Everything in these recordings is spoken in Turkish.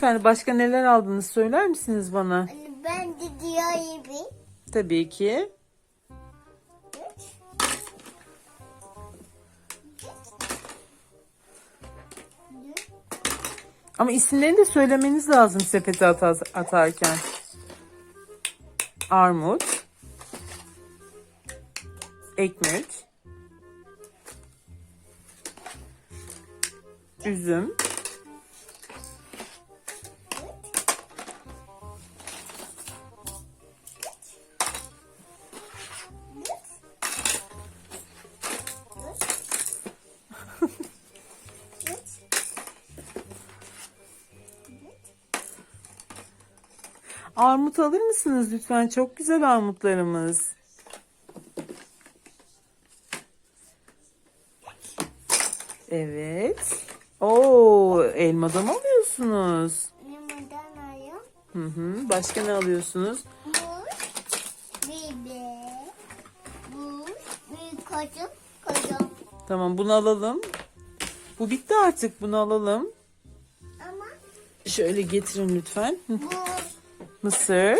Efendim başka neler aldınız söyler misiniz bana? Ben de diğer gibi. Tabii ki. Ama isimlerini de söylemeniz lazım sepete ata- atarken. Armut. Ekmek. Üzüm. Armut alır mısınız lütfen? Çok güzel armutlarımız. Evet. Oo, elmadan alıyorsunuz. Limondan alıyorum. Hı hı. Başka ne alıyorsunuz? Muz, biber, bir koydum, koydum. Tamam bunu alalım. Bu bitti artık. Bunu alalım. Ama Şöyle getirin lütfen. Hı. Mısır.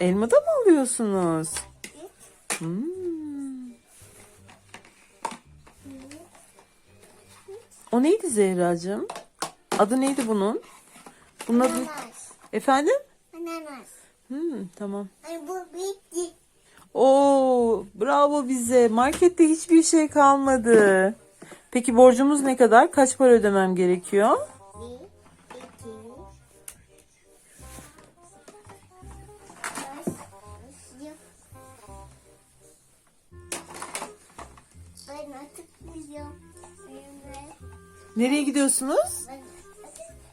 Elma da mı alıyorsunuz? Hmm. O neydi Zehracığım? Adı neydi bunun? Bunun adı... Efendim? Ananas. Hmm, tamam. Hani bu bitti. Oo, bravo bize. Markette hiçbir şey kalmadı. Peki borcumuz ne kadar? Kaç para ödemem gerekiyor? Nereye gidiyorsunuz?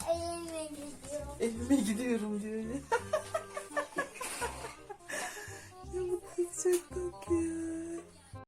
Evime gidiyorum. Evime gidiyorum diyor. ya mutlu çok